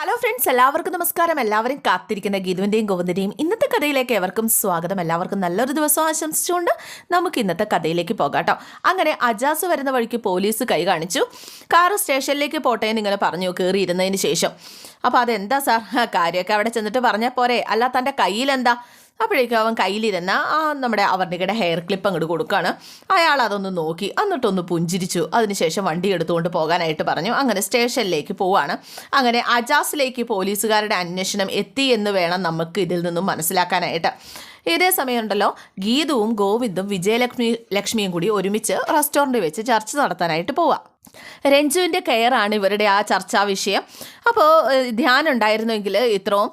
Hello friends എല്ലാവർക്കും നമസ്കാരം. എല്ലാവരും കാത്തിരിക്കുന്ന ഗീതുവിന്റെയും ഗോവിന്ദന്റെയും ഇന്നത്തെ കഥയിലേക്ക് എവർക്കും സ്വാഗതം. എല്ലാവർക്കും നല്ലൊരു ദിവസം ആശംസിച്ചുകൊണ്ട് നമുക്ക് ഇന്നത്തെ കഥയിലേക്ക് പോകാം കേട്ടോ അങ്ങനെ അജാസ് വരുന്ന വഴിക്ക് പോലീസ് കൈ കാണിച്ചു. കാറ് സ്റ്റേഷനിലേക്ക് പോട്ടെ നിങ്ങൾ പറഞ്ഞു കയറിയിരുന്നതിന് ശേഷം. അപ്പോൾ അതെന്താ സാർ? കാര്യമൊക്കെ അവിടെ ചെന്നിട്ട് പറഞ്ഞാൽ പോരെ. അല്ല തന്റെ കയ്യിലെന്താ? അപ്പോഴേക്കും അവൻ കയ്യിലിരുന്ന ആ നമ്മുടെ അവർണികയുടെ ഹെയർ ക്ലിപ്പ് അങ്ങോട്ട് കൊടുക്കുകയാണ്. അയാൾ അതൊന്ന് നോക്കി എന്നിട്ടൊന്ന് പുഞ്ചിരിച്ചു. അതിനുശേഷം വണ്ടി എടുത്തുകൊണ്ട് പോകാനായിട്ട് പറഞ്ഞു. അങ്ങനെ സ്റ്റേഷനിലേക്ക് പോവാണ്. അങ്ങനെ അജാസിലേക്ക് പോലീസുകാരുടെ അന്വേഷണം എത്തി എന്ന് വേണം നമുക്ക് ഇതിൽ നിന്നും മനസ്സിലാക്കാനായിട്ട്. ഇതേ സമയമുണ്ടല്ലോ ഗീതുവും ഗോവിന്ദും വിജയലക്ഷ്മി ലക്ഷ്മിയും കൂടി ഒരുമിച്ച് റെസ്റ്റോറന്റ് വെച്ച് ചർച്ച നടത്താനായിട്ട് പോവാം. രഞ്ജുവിന്റെ കെയറാണ് ഇവരുടെ ആ ചർച്ചാ വിഷയം. അപ്പോൾ ധ്യാനം ഉണ്ടായിരുന്നെങ്കിൽ ഇത്രയും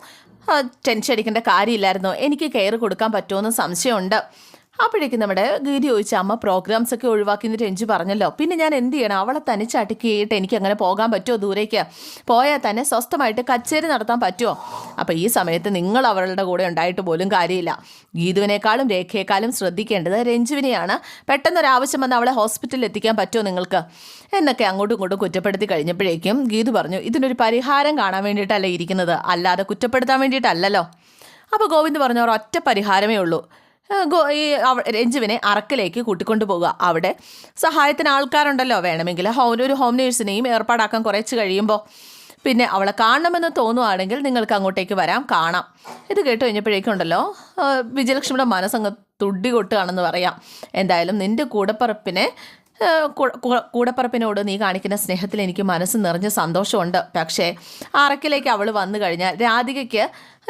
ടെൻഷൻ അടിക്കേണ്ട കാര്യമില്ലായിരുന്നു. എനിക്ക് കെയർ കൊടുക്കാൻ പറ്റുമെന്ന് സംശയമുണ്ട്. അപ്പോഴേക്കും നമ്മുടെ ഗീതി ചോദിച്ച അമ്മ പ്രോഗ്രാംസ് ഒക്കെ ഒഴിവാക്കി എന്നിട്ട് എഞ്ചു പറഞ്ഞല്ലോ. പിന്നെ ഞാൻ എന്ത് ചെയ്യണം? അവളെ തനിച്ചടുക്കിയിട്ട് എനിക്ക് അങ്ങനെ പോകാൻ പറ്റുമോ ദൂരേക്ക്? പോയാൽ തന്നെ സ്വസ്ഥമായിട്ട് കച്ചേരി നടത്താൻ പറ്റുമോ? അപ്പോൾ ഈ സമയത്ത് നിങ്ങൾ അവളുടെ കൂടെ ഉണ്ടായിട്ട് പോലും കാര്യമില്ല. ഗീതുവിനേക്കാളും രേഖയെക്കാളും ശ്രദ്ധിക്കേണ്ടത് രഞ്ജുവിനെയാണ്. പെട്ടെന്നൊരാവശ്യം വന്ന് അവളെ ഹോസ്പിറ്റലിൽ എത്തിക്കാൻ പറ്റുമോ നിങ്ങൾക്ക്? എന്നൊക്കെ അങ്ങോട്ടും ഇങ്ങോട്ടും കുറ്റപ്പെടുത്തി കഴിഞ്ഞപ്പോഴേക്കും ഗീതു പറഞ്ഞു ഇതിനൊരു പരിഹാരം കാണാൻ വേണ്ടിയിട്ടല്ല ഇരിക്കുന്നത്? അല്ലാതെ കുറ്റപ്പെടുത്താൻ വേണ്ടിയിട്ടല്ലല്ലോ. അപ്പോൾ ഗോവിന്ദ് പറഞ്ഞ ഒരൊറ്റ പരിഹാരമേ ഉള്ളൂ. ഈ രഞ്ജുവിനെ അറക്കിലേക്ക് കൂട്ടിക്കൊണ്ടു പോകുക അവിടെ സഹായത്തിന് ആൾക്കാരുണ്ടല്ലോ. വേണമെങ്കിൽ ഹോം ഒരു ഹോം നേഴ്സിനെയും ഏർപ്പാടാക്കാൻ കുറച്ച് കഴിയുമ്പോൾ പിന്നെ അവളെ കാണണമെന്ന് തോന്നുവാണെങ്കിൽ നിങ്ങൾക്ക് അങ്ങോട്ടേക്ക് വരാം കാണാം. ഇത് കേട്ട് കഴിഞ്ഞപ്പോഴേക്കുണ്ടല്ലോ വിജയലക്ഷ്മിയുടെ മനസ്സങ്ങ് തുടി കൊട്ടുകയാണെന്ന് പറയാം. എന്തായാലും നിന്റെ കൂടപ്പറപ്പിനെ കൂടപ്പറപ്പിനോട് നീ കാണിക്കുന്ന സ്നേഹത്തിൽ എനിക്ക് മനസ്സ് നിറഞ്ഞ സന്തോഷമുണ്ട്. പക്ഷേ അറക്കിലേക്ക് അവൾ വന്നു കഴിഞ്ഞാൽ രാധികയ്ക്ക്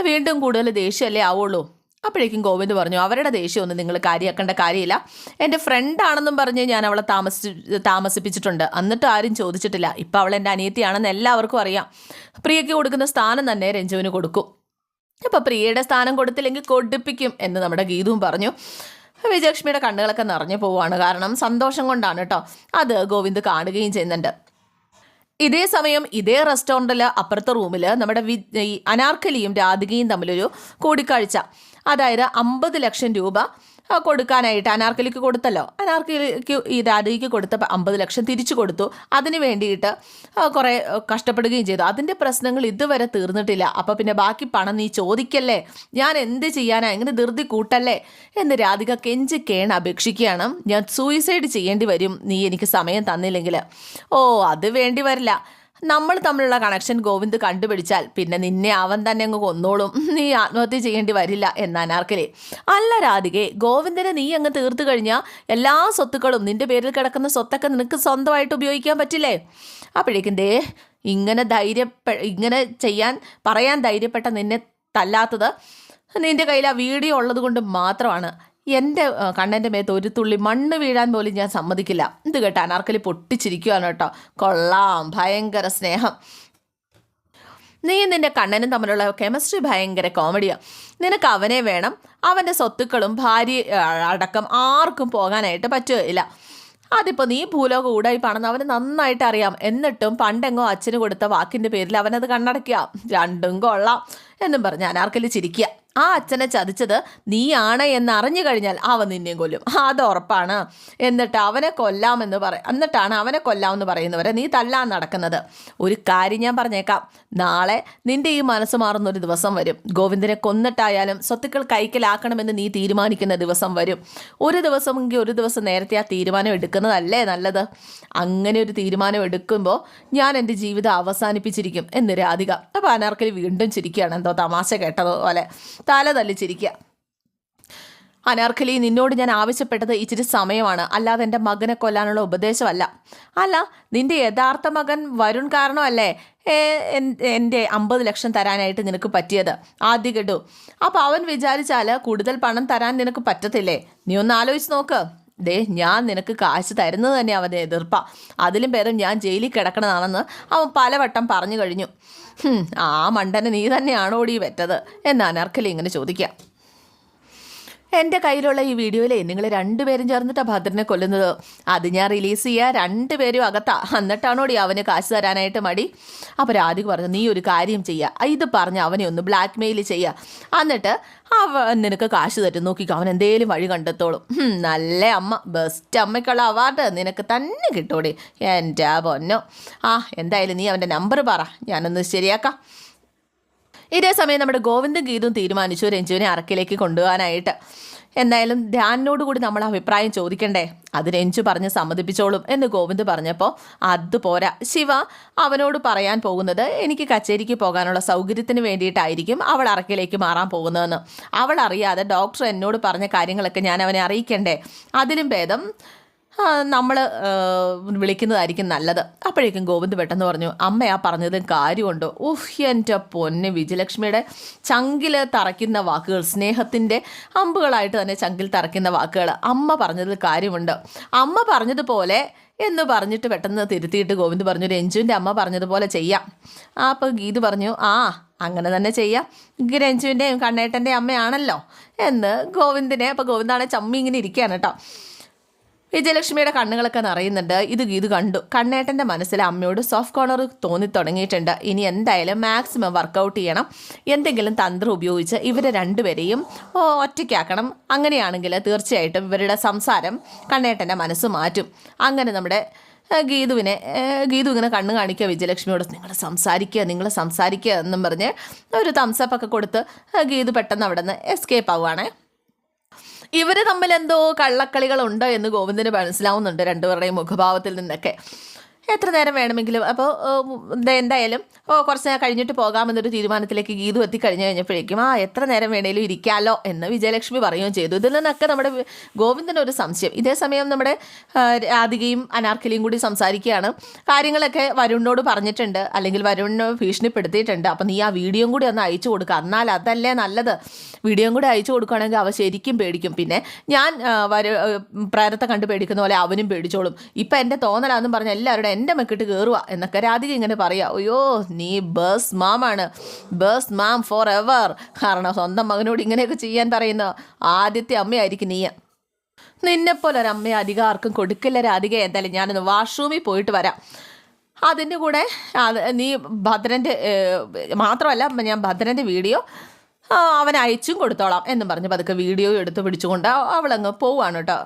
വീണ്ടും കൂടുതൽ ദേഷ്യമല്ലേ ആവുള്ളൂ. അപ്പോഴേക്കും ഗോവിന്ദ് പറഞ്ഞു അവരുടെ ദേഷ്യമൊന്നും നിങ്ങൾ കാര്യമാക്കേണ്ട കാര്യമില്ല. എന്റെ ഫ്രണ്ടാണെന്നും പറഞ്ഞ് ഞാൻ അവളെ താമസിച്ച് താമസിപ്പിച്ചിട്ടുണ്ട്. എന്നിട്ട് ആരും ചോദിച്ചിട്ടില്ല. ഇപ്പം അവൾ എന്റെ അനിയത്തിയാണെന്ന് എല്ലാവർക്കും അറിയാം. പ്രിയയ്ക്ക് കൊടുക്കുന്ന സ്ഥാനം തന്നെ രഞ്ജുവിന് കൊടുക്കും. അപ്പോൾ പ്രിയയുടെ സ്ഥാനം കൊടുത്തില്ലെങ്കിൽ കൊടുപ്പിക്കും എന്ന് നമ്മുടെ ഗീതുവും പറഞ്ഞു. വിജയലക്ഷ്മിയുടെ കണ്ണുകളൊക്കെ നിറഞ്ഞു പോവുകയാണ്. കാരണം സന്തോഷം കൊണ്ടാണ് കേട്ടോ. അത് ഗോവിന്ദ് കാണുകയും ചെയ്യുന്നുണ്ട്. ഇതേ സമയം ഇതേ റെസ്റ്റോറന്റിൽ അപ്പുറത്തെ റൂമിൽ നമ്മുടെ വി അനാർക്കലിയും രാധികയും തമ്മിലൊരു കൂടിക്കാഴ്ച. അതായത് അമ്പത് ലക്ഷം രൂപ കൊടുക്കാനായിട്ട് അനാർക്കലിക്ക് കൊടുത്തല്ലോ. അനാർക്കലിക്ക് ഈ ദാദിക്ക് കൊടുത്ത അമ്പത് ലക്ഷം തിരിച്ചു കൊടുത്തു. അതിന് വേണ്ടിയിട്ട് കുറേ കഷ്ടപ്പെടുകയും ചെയ്തു. അതിന്റെ പ്രശ്നങ്ങൾ ഇതുവരെ തീർന്നിട്ടില്ല. അപ്പോൾ പിന്നെ ബാക്കി പണം നീ ചോദിക്കല്ലേ? ഞാൻ എന്ത് ചെയ്യാനാ? ഇങ്ങനെ ധൃതി കൂട്ടല്ലേ? എന്ന് രാധിക കെഞ്ചി കേൺ അപേക്ഷിക്കുകയാണ്. ഞാൻ സൂയിസൈഡ് ചെയ്യേണ്ടി വരും. നീ എനിക്ക് സമയം തന്നില്ലെങ്കിൽ. ഓ അത് വേണ്ടി വരില്ല. നമ്മൾ തമ്മിലുള്ള കണക്ഷൻ ഗോവിന്ദ് കണ്ടുപിടിച്ചാൽ പിന്നെ നിന്നെ അവൻ തന്നെ അങ്ങ് കൊന്നോളും. നീ ആത്മഹത്യ ചെയ്യേണ്ടി വരില്ല എന്ന് അനാർക്കലി. അല്ല രാധികെ ഗോവിന്ദനെ നീ അങ്ങ് തീർത്തു കഴിഞ്ഞാൽ എല്ലാ സ്വത്തുക്കളും നിന്റെ പേരിൽ കിടക്കുന്ന സ്വത്തൊക്കെ നിനക്ക് സ്വന്തമായിട്ട് ഉപയോഗിക്കാൻ പറ്റില്ലേ? അപ്പോഴേക്കും ദേ ഇങ്ങനെ ധൈര്യപ്പെ ഇങ്ങനെ ചെയ്യാൻ പറയാൻ ധൈര്യപ്പെട്ട നിന്നെ തല്ലാത്തത് നിന്റെ കയ്യിൽ ആ വീഡിയോ ഉള്ളത് കൊണ്ട് മാത്രമാണ്. എന്റെ കണ്ണന്റെ മേത്ത് ഒരു തുള്ളി മണ്ണ് വീഴാൻ പോലും ഞാൻ സമ്മതിക്കില്ല. ഇത് കേട്ടോ അനാർക്കലി പൊട്ടിച്ചിരിക്കുകയാണ് കേട്ടോ. കൊള്ളാം ഭയങ്കര സ്നേഹം. നീ നിന്റെ കണ്ണനും തമ്മിലുള്ള കെമിസ്ട്രി ഭയങ്കര കോമഡിയാണ് നിനക്ക് അവനെ വേണം അവന്റെ സ്വത്തുക്കളും ഭാര്യ അടക്കം ആർക്കും പോകാനായിട്ട് പറ്റുകയില്ല. അതിപ്പോൾ നീ ഭൂലോക ഊടായിപ്പാണെന്ന് അവന് നന്നായിട്ട് അറിയാം. എന്നിട്ടും പണ്ടെങ്ങോ അച്ഛന് കൊടുത്ത വാക്കിന്റെ പേരിൽ അവനത് കണ്ണടക്കുക രണ്ടും കൊള്ളാം എന്നും പറഞ്ഞ് അനാർക്കലി ചിരിക്കുക ആ അച്ഛനെ ചതിച്ചത് നീയാണ് എന്ന് അറിഞ്ഞു കഴിഞ്ഞാൽ അവൻ നിന്നെയും കൊല്ലും. അത് ഉറപ്പാണ്. എന്നിട്ട് അവനെ കൊല്ലാമെന്ന് പറ എന്നിട്ടാണ് അവനെ കൊല്ലാമെന്ന് പറയുന്നവരെ നീ തല്ലാൻ നടക്കുന്നത്. ഒരു കാര്യം ഞാൻ പറഞ്ഞേക്കാം. നാളെ നിന്റെ ഈ മനസ്സ് മാറുന്ന ഒരു ദിവസം വരും. ഗോവിന്ദനെ കൊന്നിട്ടായാലും സ്വത്തുക്കൾ കൈക്കലാക്കണമെന്ന് നീ തീരുമാനിക്കുന്ന ദിവസം വരും. ഒരു ദിവസമെങ്കിൽ ഒരു ദിവസം നേരത്തെ ആ തീരുമാനം എടുക്കുന്നതല്ലേ നല്ലത്? അങ്ങനെ ഒരു തീരുമാനം എടുക്കുമ്പോൾ ഞാൻ എന്റെ ജീവിതം അവസാനിപ്പിച്ചിരിക്കും എന്ന് രാധിക അപ്പോൾ അനാർക്കലി വീണ്ടും ചിരിക്കുകയാണ്. എന്തോ തമാശ കേട്ടതുപോലെ. തല തല്ലിച്ചിരിക്കുക. അനാർക്കലി നിന്നോട് ഞാൻ ആവശ്യപ്പെട്ടത് ഇച്ചിരി സമയമാണ്. അല്ലാതെ എന്റെ മകനെ കൊല്ലാനുള്ള ഉപദേശമല്ല. അല്ല നിന്റെ യഥാർത്ഥ മകൻ വരുൺ കാരണമല്ലേ? എന്റെ അമ്പത് ലക്ഷം തരാനായിട്ട് നിനക്ക് പറ്റിയത്. ആദ്യ കെട്ടു. അപ്പോൾ അവൻ വിചാരിച്ചാൽ കൂടുതൽ പണം തരാൻ നിനക്ക് പറ്റത്തില്ലേ? നീ ഒന്ന് ആലോചിച്ച് നോക്ക്. ദേ ഞാൻ നിനക്ക് കാശ് തരുന്നത് തന്നെ അവന്റെ എതിർപ്പാ അതിലും ഭേദം ഞാൻ ജയിലിൽ കിടക്കണതാണെന്ന് അവൻ പലവട്ടം പറഞ്ഞു കഴിഞ്ഞു. ആ മണ്ടനെ നീ തന്നെയാണോടി വെറ്റത് എന്ന് അനർക്കലി ഇങ്ങനെ ചോദിക്കുക എന്റെ കയ്യിലുള്ള ഈ വീഡിയോയിലേ നിങ്ങൾ രണ്ടുപേരും ചേർന്നിട്ടാണ് ഭദ്രനെ കൊല്ലുന്നത്. അത് ഞാൻ റിലീസ് ചെയ്യുക രണ്ടുപേരും അകത്താ. എന്നിട്ടാണോടി അവന് കാശ് തരാനായിട്ട് മടി? അപ്പോൾ രാധിക പറഞ്ഞു നീ ഒരു കാര്യം ചെയ്യുക ഇത് പറഞ്ഞ് അവനെ ഒന്ന് ബ്ലാക്ക് മെയിൽ ചെയ്യുക എന്നിട്ട് അവൻ നിനക്ക് കാശ് തരും. നോക്കിക്കോ അവൻ എന്തേലും വഴി കണ്ടെത്തോളും. നല്ല അമ്മ. ബെസ്റ്റ് അമ്മയ്ക്കുള്ള അവാർഡ് നിനക്ക് തന്നെ കിട്ടൂടി. എന്റെ പൊന്നോ. ആ എന്തായാലും നീ അവന്റെ നമ്പർ പറ. ഞാനൊന്ന് ശരിയാക്കാം. ഇതേ സമയം നമ്മുടെ ഗോവിന്ദും ഗീതും തീരുമാനിച്ചു രഞ്ജുവിനെ അറക്കിലേക്ക് കൊണ്ടുപോകാനായിട്ട്. എന്തായാലും ധ്യാനിനോട് കൂടി നമ്മൾ അഭിപ്രായം ചോദിക്കണ്ടേ? അത് രഞ്ജു പറഞ്ഞ് സമ്മതിപ്പിച്ചോളും എന്ന് ഗോവിന്ദ് പറഞ്ഞപ്പോൾ അത് പോരാ. ശിവ അവനോട് പറയാൻ പോകുന്നത് എനിക്ക് കച്ചേരിക്ക് പോകാനുള്ള സൗകര്യത്തിന് വേണ്ടിയിട്ടായിരിക്കും അവൾ അറക്കിലേക്ക് മാറാൻ പോകുന്നതെന്ന്. അവൾ അറിയാതെ ഡോക്ടർ എന്നോട് പറഞ്ഞ കാര്യങ്ങളൊക്കെ ഞാൻ അവനെ അറിയിക്കണ്ടേ? അതിലും ഭേദം നമ്മൾ വിളിക്കുന്നതായിരിക്കും നല്ലത്. അപ്പോഴേക്കും ഗോവിന്ദ് പെട്ടെന്ന് പറഞ്ഞു അമ്മ ആ പറഞ്ഞത് കാര്യമുണ്ടോ? ഉഹ് എന്റെ പൊന്ന് വിജയലക്ഷ്മിയുടെ ചങ്കിൽ തറയ്ക്കുന്ന വാക്കുകൾ സ്നേഹത്തിന്റെ അമ്പുകളായിട്ട് തന്നെ ചങ്കിൽ തറയ്ക്കുന്ന വാക്കുകൾ. അമ്മ പറഞ്ഞതിൽ കാര്യമുണ്ട്. അമ്മ പറഞ്ഞതുപോലെ എന്ന് പറഞ്ഞിട്ട് പെട്ടെന്ന് തിരുത്തിയിട്ട് ഗോവിന്ദ് പറഞ്ഞു രഞ്ജുവിന്റെ അമ്മ പറഞ്ഞതുപോലെ ചെയ്യാം. ആ അപ്പോൾ ഗീത് പറഞ്ഞു ആ അങ്ങനെ തന്നെ ചെയ്യാം. രഞ്ജുവിന്റെയും കണ്ണേട്ടന്റെയും അമ്മയാണല്ലോ. എന്ന് ഗോവിന്ദിനെ അപ്പോൾ ഗോവിന്ദാണ് ചമ്മി ഇങ്ങനെ ഇരിക്കുകയാണ് കേട്ടോ. വിജയലക്ഷ്മിയുടെ കണ്ണുകളൊക്കെ നിറയുന്നുണ്ട്. ഇത് ഇത് കണ്ടു. കണ്ണേട്ടന്റെ മനസ്സിൽ അമ്മയോട് സോഫ്റ്റ് കോർണർ തോന്നി തുടങ്ങിയിട്ടുണ്ട്. ഇനി എന്തായാലും മാക്സിമം വർക്കൗട്ട് ചെയ്യണം. എന്തെങ്കിലും തന്ത്രം ഉപയോഗിച്ച് ഇവരെ രണ്ടുപേരെയും ഒറ്റയ്ക്കാക്കണം. അങ്ങനെയാണെങ്കിൽ തീർച്ചയായിട്ടും ഇവരുടെ സംസാരം കണ്ണേട്ടന്റെ മനസ്സ് മാറ്റും. അങ്ങനെ നമ്മുടെ ഗീതുവിനെ ഗീതു ഇങ്ങനെ കണ്ണ് കാണിക്കുക വിജയലക്ഷ്മിയോട് നിങ്ങൾ സംസാരിക്കുക നിങ്ങൾ സംസാരിക്കുക എന്നും പറഞ്ഞ് ഒരു തംസപ്പൊക്കെ കൊടുത്ത് ഗീതു പെട്ടെന്ന് അവിടെ നിന്ന് എസ്കേപ്പ് ആവുകയാണേ ഇവർ തമ്മിൽ എന്തോ കള്ളക്കളികളുണ്ടോ എന്ന് ഗോവിന്ദന് മനസ്സിലാവുന്നുണ്ട് രണ്ടുപേരുടെയും മുഖഭാവത്തിൽ നിന്നൊക്കെ. എത്ര നേരം വേണമെങ്കിലും. അപ്പോൾ എന്തായാലും ഓ കുറച്ച് നേരം കഴിഞ്ഞിട്ട് പോകാമെന്നൊരു തീരുമാനത്തിലേക്ക് ഗീതു എത്തിക്കഴിഞ്ഞു കഴിഞ്ഞപ്പോഴേക്കും ആ എത്ര നേരം വേണേലും ഇരിക്കാമല്ലോ എന്ന് വിജയലക്ഷ്മി പറയുകയും ചെയ്തു. ഇതിൽ നിന്നൊക്കെ നമ്മുടെ ഗോവിന്ദനൊരു സംശയം. ഇതേ സമയം നമ്മുടെ രാധികയും അനാർക്കലിയും കൂടി സംസാരിക്കുകയാണ്. കാര്യങ്ങളൊക്കെ വരുണിനോട് പറഞ്ഞിട്ടുണ്ട് അല്ലെങ്കിൽ വരുണിനെ ഭീഷണിപ്പെടുത്തിയിട്ടുണ്ട്. അപ്പം നീ ആ വീഡിയോയും കൂടി ഒന്ന് അയച്ചു കൊടുക്കുക എന്നാൽ അതല്ലേ നല്ലത്. വീഡിയോയും കൂടി അയച്ചു കൊടുക്കുകയാണെങ്കിൽ അവ ശരിക്കും പേടിക്കും. പിന്നെ ഞാൻ വരു പ്രേരത്തെ കണ്ട് പേടിക്കുന്ന പോലെ അവനും പേടിച്ചോളും. ഇപ്പം എന്റെ തോന്നലാന്നും പറഞ്ഞ എല്ലാവരുടെ എന്റെ മെക്കിട്ട് കയറുക എന്നൊക്കെ രാധിക ഇങ്ങനെ പറയാം. അയ്യോ നീ ബസ് മാമാണ്. ബസ് മാം ഫോർ എവർ കാരണം സ്വന്തം മകനോട് ഇങ്ങനെയൊക്കെ ചെയ്യാൻ പറയുന്ന ആദ്യത്തെ അമ്മയായിരിക്കും നീ നിന്നെപ്പോലെ ഒരു അമ്മയെ അധികം ആർക്കും കൊടുക്കില്ല രാധിക. എന്തായാലും ഞാനൊന്ന് വാഷ്റൂമിൽ പോയിട്ട് വരാം. അതിന്റെ കൂടെ നീ ഭദ്രന്റെ മാത്രമല്ല ഞാൻ ഭദ്രന്റെ വീഡിയോ അവൻ അയച്ചും കൊടുത്തോളാം എന്നും പറഞ്ഞ് പതുക്കെ വീഡിയോ എടുത്ത് പിടിച്ചുകൊണ്ട് അവളങ്ങ് പോവാണ് കേട്ടോ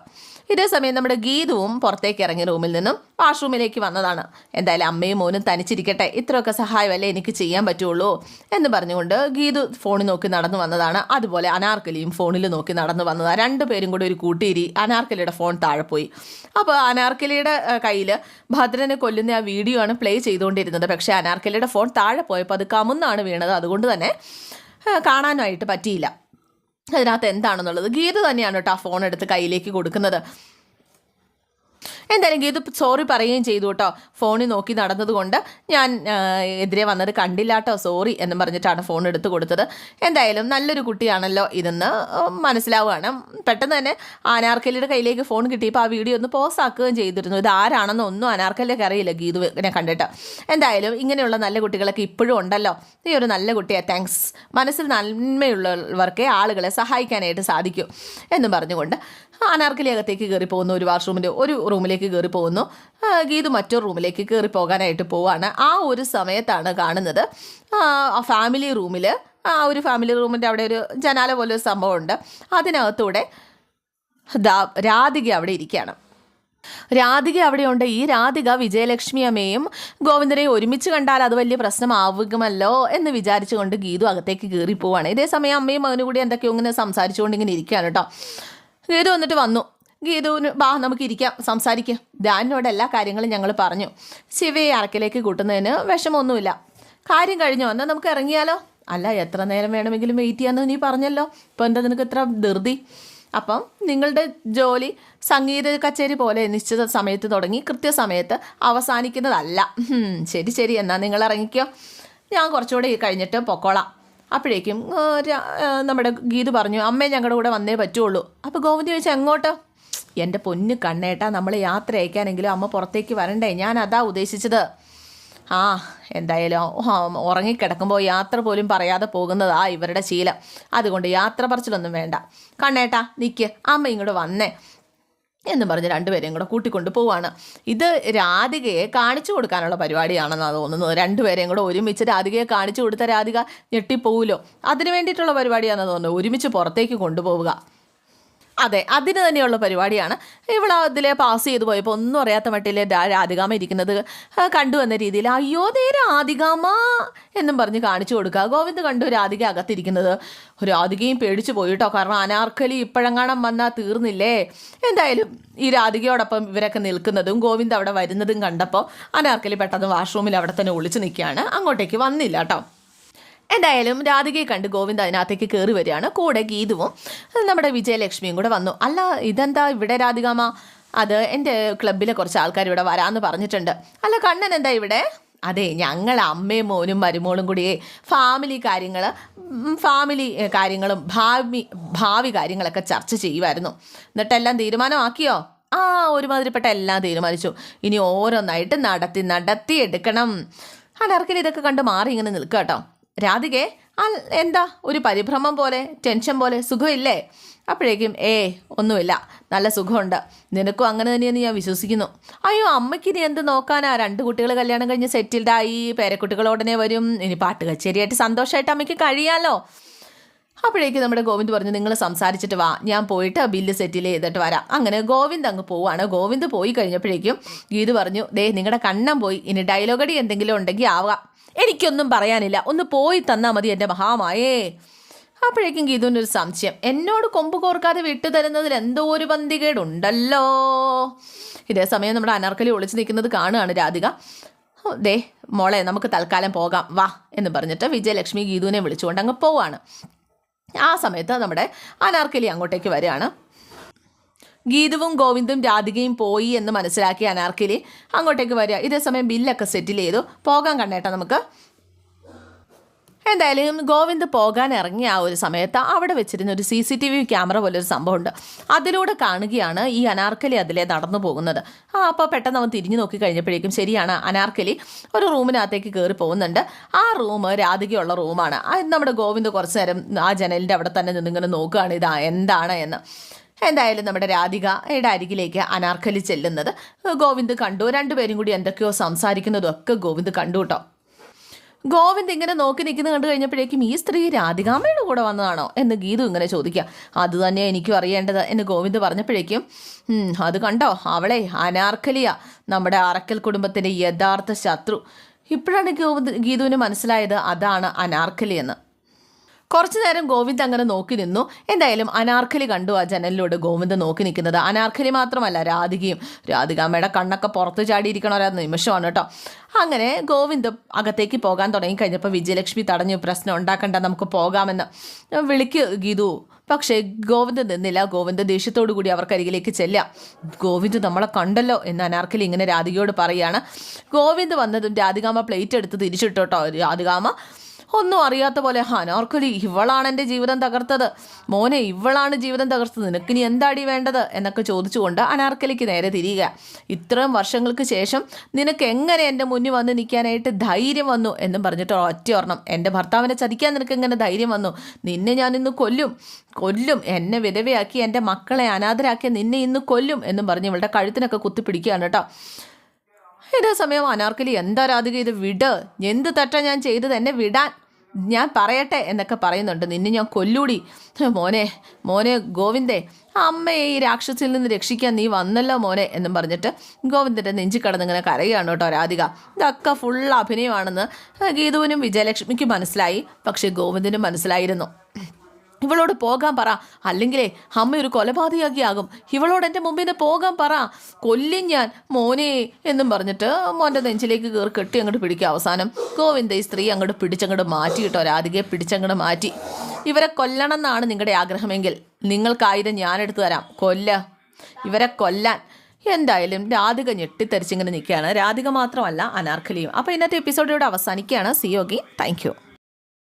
ഇതേ സമയം നമ്മുടെ ഗീതുവും പുറത്തേക്ക് ഇറങ്ങി റൂമിൽ നിന്നും വാഷ്റൂമിലേക്ക് വന്നതാണ്. എന്തായാലും അമ്മയും മോനും തനിച്ചിരിക്കട്ടെ. ഇത്രയൊക്കെ സഹായമല്ലേ എനിക്ക് ചെയ്യാൻ പറ്റുള്ളൂ എന്ന് പറഞ്ഞുകൊണ്ട് ഗീതു ഫോണിൽ നോക്കി നടന്നു വന്നതാണ്. അതുപോലെ അനാർക്കലിയും ഫോണിൽ നോക്കി നടന്നു വന്നതാണ് രണ്ടുപേരും കൂടി ഒരു കൂട്ടിയിരി അനാർക്കലിയുടെ ഫോൺ താഴെ പോയി. അപ്പോൾ അനാർക്കലിയുടെ കയ്യിൽ ഭദ്രനെ കൊല്ലുന്ന ആ വീഡിയോ ആണ് പ്ലേ ചെയ്തുകൊണ്ടിരുന്നത്. പക്ഷേ അനാർക്കലിയുടെ ഫോൺ താഴെ പോയപ്പോൾ അത് കമുന്നാണ് വീണത്. അതുകൊണ്ട് തന്നെ കാണാനായിട്ട് പറ്റിയില്ല. അതിനകത്ത് എന്താണെന്നുള്ളത് ഗീത തന്നെയാണ് കേട്ടോ ആ ഫോൺ എടുത്ത് കയ്യിലേക്ക് കൊടുക്കുന്നത്. എന്തായാലും ഗീതു സോറി പറയുകയും ചെയ്തു കേട്ടോ. ഫോണിൽ നോക്കി നടന്നതുകൊണ്ട് ഞാൻ എതിരെ വന്നത് കണ്ടില്ല കേട്ടോ. സോറി എന്ന് പറഞ്ഞിട്ടാണ് ഫോൺ എടുത്തു കൊടുത്തത്. എന്തായാലും നല്ലൊരു കുട്ടിയാണല്ലോ ഇതെന്ന് മനസ്സിലാവുകയാണ്. പെട്ടെന്ന് തന്നെ അനാർക്കലിയുടെ കയ്യിലേക്ക് ഫോൺ കിട്ടിയപ്പോൾ ആ വീഡിയോ ഒന്ന് പോസ് ആക്കുകയും ചെയ്തിരുന്നു. ഇത് ആരാണെന്ന് ഒന്നും അനാർക്കലിയൊക്കെ അറിയില്ല ഗീതുവിനെ കണ്ടിട്ട്. എന്തായാലും ഇങ്ങനെയുള്ള നല്ല കുട്ടികളൊക്കെ ഇപ്പോഴും ഉണ്ടല്ലോ. നീ ഒരു നല്ല കുട്ടിയാ താങ്ക്സ് മനസ്സിൽ നന്മയുള്ളവർക്കേ ആളുകളെ സഹായിക്കാനായിട്ട് സാധിക്കൂ എന്നും പറഞ്ഞുകൊണ്ട് അനാർക്കലി അകത്തേക്ക് കയറി പോകുന്നു ഒരു വാഷ്റൂമിന്റെ ഒരു റൂമിലേക്ക് കയറി പോകുന്നു ഗീതു മറ്റൊരു റൂമിലേക്ക് കയറി പോകാനായിട്ട് പോവാണ്. ആ ഒരു സമയത്താണ് കാണുന്നത്. ഫാമിലി റൂമിൽ ആ ഒരു ഫാമിലി റൂമിന്റെ അവിടെ ഒരു ജനാല പോലെ ഒരു സംഭവമുണ്ട്. അതിനകത്തൂടെ രാധിക അവിടെ ഇരിക്കുകയാണ്. രാധിക അവിടെയുണ്ട്. ഈ രാധിക വിജയലക്ഷ്മി അമ്മയും ഗോവിന്ദനെയും ഒരുമിച്ച് കണ്ടാൽ അത് വലിയ പ്രശ്നമാവുമല്ലോ എന്ന് വിചാരിച്ചുകൊണ്ട് ഗീതു അകത്തേക്ക് കയറി പോവാണ് ഇതേ സമയം അമ്മയും മകനും കൂടി എന്തൊക്കെയോ ഇങ്ങനെ സംസാരിച്ചുകൊണ്ട് ഇങ്ങനെ ഇരിക്കുകയാണ് കേട്ടോ. ഗീതു വന്നിട്ട് വന്നു. ഗീതുവിന് ബാ നമുക്ക് ഇരിക്കാം. സംസാരിക്കാം. ധ്യാനിനോട് എല്ലാ കാര്യങ്ങളും ഞങ്ങൾ പറഞ്ഞു. ശിവയെ അറക്കിലേക്ക് കൂട്ടുന്നതിന് വിഷമമൊന്നുമില്ല. കാര്യം കഴിഞ്ഞു? വന്നാൽ നമുക്ക് ഇറങ്ങിയാലോ? അല്ല എത്ര നേരം വേണമെങ്കിലും വെയിറ്റ് ചെയ്യാമെന്ന് നീ പറഞ്ഞല്ലോ. ഇപ്പോൾ എന്താ നിനക്ക് ഇത്ര ധൃതി? അപ്പം നിങ്ങളുടെ ജോലി സംഗീത കച്ചേരി പോലെ നിശ്ചിത സമയത്ത് തുടങ്ങി കൃത്യസമയത്ത് അവസാനിക്കുന്നതല്ല. ശരി ശരി. എന്നാൽ നിങ്ങൾ ഇറങ്ങിക്കോ. ഞാൻ കുറച്ചുകൂടെ കഴിഞ്ഞിട്ട് പൊക്കോളാം. അപ്പോഴേക്കും നമ്മുടെ ഗീത് പറഞ്ഞു അമ്മേ ഞങ്ങളുടെ കൂടെ വന്നേ പറ്റുള്ളൂ. അപ്പോൾ ഗോവിന്ദ് ചോദിച്ചാൽ എങ്ങോട്ടോ? എന്റെ പൊന്ന് കണ്ണേട്ടാ നമ്മൾ യാത്ര അയക്കാനെങ്കിലും അമ്മ പുറത്തേക്ക് വരണ്ടേ ഞാൻ അതാ ഉദ്ദേശിച്ചത്. ആ എന്തായാലും ഉറങ്ങിക്കിടക്കുമ്പോൾ യാത്ര പോലും പറയാതെ പോകുന്നതാ ഇവരുടെ ശീലം. അതുകൊണ്ട് യാത്ര പറച്ചിലൊന്നും വേണ്ട. കണ്ണേട്ടാ നിൽക്ക് അമ്മ ഇങ്ങോട്ട് വന്നേ. എന്ന് പറഞ്ഞ് രണ്ടുപേരെയും കൂടെ കൂട്ടിക്കൊണ്ട് പോവാണ്. ഇത് രാധികയെ കാണിച്ചു കൊടുക്കാനുള്ള പരിപാടിയാണെന്നാണ് തോന്നുന്നത്. രണ്ടുപേരെയും കൂടെ ഒരുമിച്ച് രാധികയെ കാണിച്ചു കൊടുത്ത രാധിക ഞെട്ടിപ്പോവുമല്ലോ അതിന് വേണ്ടിയിട്ടുള്ള പരിപാടിയാണെന്ന് തോന്നുന്നത്. ഒരുമിച്ച് പുറത്തേക്ക് കൊണ്ടുപോവുക. അതെ അതിന് തന്നെയുള്ള പരിപാടിയാണ്. ഇവൾ അതിലെ പാസ് ചെയ്തു പോയപ്പോൾ ഒന്നും അറിയാത്ത മട്ടിൽ രാധികാമ ഇരിക്കുന്നത് കണ്ടുവന്ന കണ്ടു വന്ന രീതിയിൽ അയ്യോ ദേ രാധികാമ എന്നും പറഞ്ഞ് കാണിച്ചു കൊടുക്കുക. ഗോവിന്ദ് കണ്ടു രാധിക അകത്തിരിക്കുന്നത്. രാധികയും പേടിച്ചു പോയി കേട്ടോ. കാരണം അനാർക്കലി ഇപ്പോഴെങ്ങാണം വന്നാൽ തീർന്നില്ലേ? എന്തായാലും ഈ രാധികയോടൊപ്പം ഇവരൊക്കെ നിൽക്കുന്നതും ഗോവിന്ദ് അവിടെ വരുന്നതും കണ്ടപ്പോൾ അനാർക്കലി പെട്ടെന്ന് വാഷ്റൂമിൽ അവിടെ തന്നെ ഒളിച്ചു നിൽക്കുകയാണ്. അങ്ങോട്ടേക്ക് വന്നില്ല കേട്ടോ. എന്തായാലും രാധികയെ കണ്ട് ഗോവിന്ദ് അതിനകത്തേക്ക് കയറി വരികയാണ്. കൂടെ ഗീതുവും നമ്മുടെ വിജയലക്ഷ്മിയും കൂടെ വന്നു. അല്ല ഇതെന്താ ഇവിടെ രാധികാമ അത് എന്റെ ക്ലബിലെ കുറച്ച് ആൾക്കാർ ഇവിടെ വരാമെന്ന് പറഞ്ഞിട്ടുണ്ട്. അല്ല കണ്ണൻ എന്താ ഇവിടെ? അതെ ഞങ്ങൾ അമ്മയും മോനും മരുമോളും കൂടി ഫാമിലി കാര്യങ്ങൾ ഫാമിലി കാര്യങ്ങളും ഭാവി ഭാവി കാര്യങ്ങളൊക്കെ ചർച്ച ചെയ്യുമായിരുന്നു എന്നിട്ടെല്ലാം തീരുമാനമാക്കിയോ? ആ ഒരുമാതിരിപ്പെട്ട എല്ലാം തീരുമാനിച്ചു. ഇനി ഓരോന്നായിട്ട് നടത്തി നടത്തി എടുക്കണം. അനർക്കിൽ ഇതൊക്കെ കണ്ട് മാറി ഇങ്ങനെ നിൽക്കുക കേട്ടോ. രാധികെ എന്താ ഒരു പരിഭ്രമം പോലെ ടെൻഷൻ പോലെ സുഖമില്ലേ? അപ്പോഴേക്കും ഏ ഒന്നുമില്ല നല്ല സുഖമുണ്ട്. നിനക്കും അങ്ങനെ തന്നെയെന്ന് ഞാൻ വിശ്വസിക്കുന്നു. അയ്യോ അമ്മയ്ക്ക് ഇനി എന്ത് നോക്കാനാ? രണ്ട് കുട്ടികൾ കല്യാണം കഴിഞ്ഞ് സെറ്റിൽഡായി പേരക്കുട്ടികൾ ഉടനെ വരും. ഇനി പാട്ട് കച്ചേരിയായിട്ട് സന്തോഷമായിട്ട് അമ്മയ്ക്ക് കഴിയാലോ? അപ്പോഴേക്ക് നമ്മുടെ ഗോവിന്ദ് പറഞ്ഞു നിങ്ങൾ സംസാരിച്ചിട്ട് വാ. ഞാൻ പോയിട്ട് ബില്ല് സെറ്റിൽ ചെയ്തിട്ട് വരാം. അങ്ങനെ ഗോവിന്ദ് അങ്ങ് പോവാണ്. ഗോവിന്ദ് പോയി കഴിഞ്ഞപ്പോഴേക്കും ഗീത് പറഞ്ഞു ദേ നിങ്ങളുടെ കണ്ണം പോയി. ഇനി ഡയലോഗടി എന്തെങ്കിലും ഉണ്ടെങ്കിൽ ആവാം. എനിക്കൊന്നും പറയാനില്ല. ഒന്ന് പോയി തന്നാൽ മതി എന്റെ മഹാമായേ. അപ്പോഴേക്കും ഗീതുവിന്റെ ഒരു സംശയം. എന്നോട് കൊമ്പ് കോർക്കാതെ വിട്ടു തരുന്നതിൽ എന്തോ ഒരു പന്തികേടുണ്ടല്ലോ? ഇതേ സമയം നമ്മുടെ അനർക്കലി ഒളിച്ചു നിൽക്കുന്നത് കാണുകയാണ് രാധിക. ദേ മോളെ നമുക്ക് തൽക്കാലം പോകാം. വാ എന്ന് പറഞ്ഞിട്ട് വിജയലക്ഷ്മി ഗീതുവിനെ വിളിച്ചുകൊണ്ട് അങ്ങ് പോവാണ്. ആ സമയത്ത് നമ്മുടെ അനാർക്കലി അങ്ങോട്ടേക്ക് വരികയാണ്. ഗീതുവും ഗോവിന്ദും രാധികയും പോയി എന്ന് മനസ്സിലാക്കി അനാർക്കലി അങ്ങോട്ടേക്ക് വരിക. ഇതേസമയം ബില്ലൊക്കെ സെറ്റിൽ ചെയ്തു. പോകാൻ കണ്ടേട്ടാ നമുക്ക് എന്തായാലും ഗോവിന്ദ് പോകാൻ ഇറങ്ങിയ ആ ഒരു സമയത്ത് അവിടെ വെച്ചിരുന്ന ഒരു C C T V camera പോലൊരു സംഭവമുണ്ട്. അതിലൂടെ കാണുകയാണ് ഈ അനാർക്കലി അതിലെ നടന്നു പോകുന്നത്. ആ അപ്പോൾ പെട്ടെന്ന് അവൻ തിരിഞ്ഞു നോക്കി കഴിഞ്ഞപ്പോഴേക്കും ശരിയാണ് അനാർക്കലി ഒരു റൂമിനകത്തേക്ക് കയറി പോകുന്നുണ്ട്. ആ റൂം രാധികയുള്ള റൂമാണ്. നമ്മുടെ ഗോവിന്ദ് കുറച്ച് നേരം ആ ജനലിന്റെ അവിടെ തന്നെ നിന്നിങ്ങനെ നോക്കുകയാണ് ഇതാ എന്താണ്? എന്ന്. എന്തായാലും നമ്മുടെ രാധിക രാധികയുടെ അരികിലേക്ക് അനാർക്കലി ചെല്ലുന്നത്. ഗോവിന്ദ് കണ്ടു. രണ്ടുപേരും കൂടി എന്തൊക്കെയോ സംസാരിക്കുന്നതൊക്കെ ഗോവിന്ദ് കണ്ടു കേട്ടോ. ഗോവിന്ദ് ഇങ്ങനെ നോക്കി നിൽക്കുന്നത് കണ്ടു കഴിഞ്ഞപ്പോഴേക്കും ഈ സ്ത്രീ രാധികാമ്മയുടെ കൂടെ വന്നതാണോ എന്ന് ഗീതു ഇങ്ങനെ ചോദിക്കുക. അത് തന്നെ എനിക്കും അറിയേണ്ടത് എന്ന് ഗോവിന്ദ് പറഞ്ഞപ്പോഴേക്കും "ഉം, അത് കണ്ടോ? അവളെ അനാർക്കലിയ നമ്മുടെ അറക്കൽ കുടുംബത്തിന്റെ യഥാർത്ഥ ശത്രു. ഇപ്പോഴാണ് ഗോവിന്ദ് ഗീതുവിന് മനസ്സിലായത് അതാണ് അനാർക്കലി എന്ന് കുറച്ചു നേരം ഗോവിന്ദ് അങ്ങനെ നോക്കി നിന്നു. എന്തായാലും അനാർക്കലി കണ്ടു ആ ജനലിലൂടെ ഗോവിന്ദ് നോക്കി നിൽക്കുന്നത്. അനാർക്കലി മാത്രമല്ല രാധികയും രാധികാമ്മയുടെ കണ്ണൊക്കെ പുറത്ത് ചാടിയിരിക്കണ ഒരു നിമിഷമാണ് കേട്ടോ. അങ്ങനെ ഗോവിന്ദ് അകത്തേക്ക് പോകാൻ തുടങ്ങി. കഴിഞ്ഞപ്പോൾ വിജയലക്ഷ്മി തടഞ്ഞു. പ്രശ്നം ഉണ്ടാക്കണ്ട നമുക്ക് പോകാമെന്ന്. വിളിക്ക് ഗീതു. പക്ഷേ ഗോവിന്ദ് നിന്നില്ല. ഗോവിന്ദ് ദേഷ്യത്തോടു കൂടി അവർക്കരികിലേക്ക് ചെല്ലാം ഗോവിന്ദ് നമ്മളെ കണ്ടല്ലോ എന്ന് അനാർക്കലി ഇങ്ങനെ രാധികയോട് പറയുകയാണ്. ഗോവിന്ദ് വന്നതും രാധികാമ്മ പ്ലേറ്റ് എടുത്ത് തിരിച്ചിട്ടോട്ടോ രാധികാമ്മ ഒന്നും അറിയാത്ത പോലെ അനാർക്കലി ഇവളാണ് എന്റെ ജീവിതം തകർത്തത്. മോനെ ഇവളാണ് ജീവിതം തകർത്തത്. നിനക്കിനി എന്താടി വേണ്ടത്? എന്നൊക്കെ ചോദിച്ചുകൊണ്ട് അനാർക്കലിക്ക് നേരെ തിരിയുക. ഇത്രയും വർഷങ്ങൾക്ക് ശേഷം നിനക്ക് എങ്ങനെ എന്റെ മുന്നിൽ വന്ന് നിൽക്കാനായിട്ട് ധൈര്യം വന്നു എന്നും പറഞ്ഞിട്ട് ഒറ്റ ഓർണം എന്റെ ഭർത്താവിനെ ചതിക്കാൻ നിനക്ക് എങ്ങനെ ധൈര്യം വന്നു? നിന്നെ ഞാൻ ഇന്ന് കൊല്ലും. കൊല്ലും. എന്നെ വിധവയാക്കി എന്റെ മക്കളെ അനാഥരാക്കി നിന്നെ ഇന്ന് കൊല്ലും എന്നും പറഞ്ഞ് ഇവളുടെ കഴുത്തിനൊക്കെ കുത്തിപ്പിടിക്കുകയാണ് കേട്ടോ. ഇതേ സമയം അനാർക്കലി എന്താ രാധിക ഇത് വിട്. എന്ത് തെറ്റാ ഞാൻ ചെയ്തത്? എന്നെ വിടാൻ ഞാൻ പറയട്ടെ എന്നൊക്കെ പറയുന്നുണ്ട്. നിന്നെ ഞാൻ കൊല്ലൂടി. മോനെ മോനെ ഗോവിന്ദേ അമ്മയെ ഈ രാക്ഷസിൽ നിന്ന് രക്ഷിക്കാൻ നീ വന്നല്ലോ മോനെ എന്നും പറഞ്ഞിട്ട് ഗോവിന്ദന്റെ നെഞ്ചി കടന്നിങ്ങനെ കരയുകയാണ് കേട്ടോ രാധിക. ഇതൊക്കെ ഫുൾ അഭിനയമാണെന്ന് ഗീതുവിനും വിജയലക്ഷ്മിക്കും മനസ്സിലായി. പക്ഷേ ഗോവിന്ദനും മനസ്സിലായിരുന്നു. ഇവളോട് പോകാൻ പറ. അല്ലെങ്കിലേ അമ്മ ഒരു കൊലപാതകയാകും. ഇവളോട് എന്റെ മുമ്പിൽ നിന്ന് പോകാൻ പറ. കൊല്ലും ഞാൻ മോനെ എന്നും പറഞ്ഞിട്ട് മോന്റെ നെഞ്ചിലേക്ക് കയറി കെട്ടി അങ്ങോട്ട് പിടിക്കുക അവസാനം. ഗോവിന്ദ ഈ സ്ത്രീ അങ്ങോട്ട് പിടിച്ചങ്ങോട്ട് മാറ്റി കേട്ടോ. രാധികയെ പിടിച്ചങ്ങോട്ട് മാറ്റി. ഇവരെ കൊല്ലണം എന്നാണ് നിങ്ങളുടെ ആഗ്രഹമെങ്കിൽ. നിങ്ങൾക്കായിരം ഞാനെടുത്തു തരാം. കൊല്ല. ഇവരെ കൊല്ലാൻ. എന്തായാലും രാധിക ഞെട്ടിത്തെറിച്ചിങ്ങനെ നിൽക്കുകയാണ്. രാധിക മാത്രമല്ല അനാർക്കലിയും. അപ്പോൾ ഇന്നത്തെ എപ്പിസോഡ് എപ്പിസോഡിലൂടെ അവസാനിക്കുകയാണ്. സി യോഗി താങ്ക്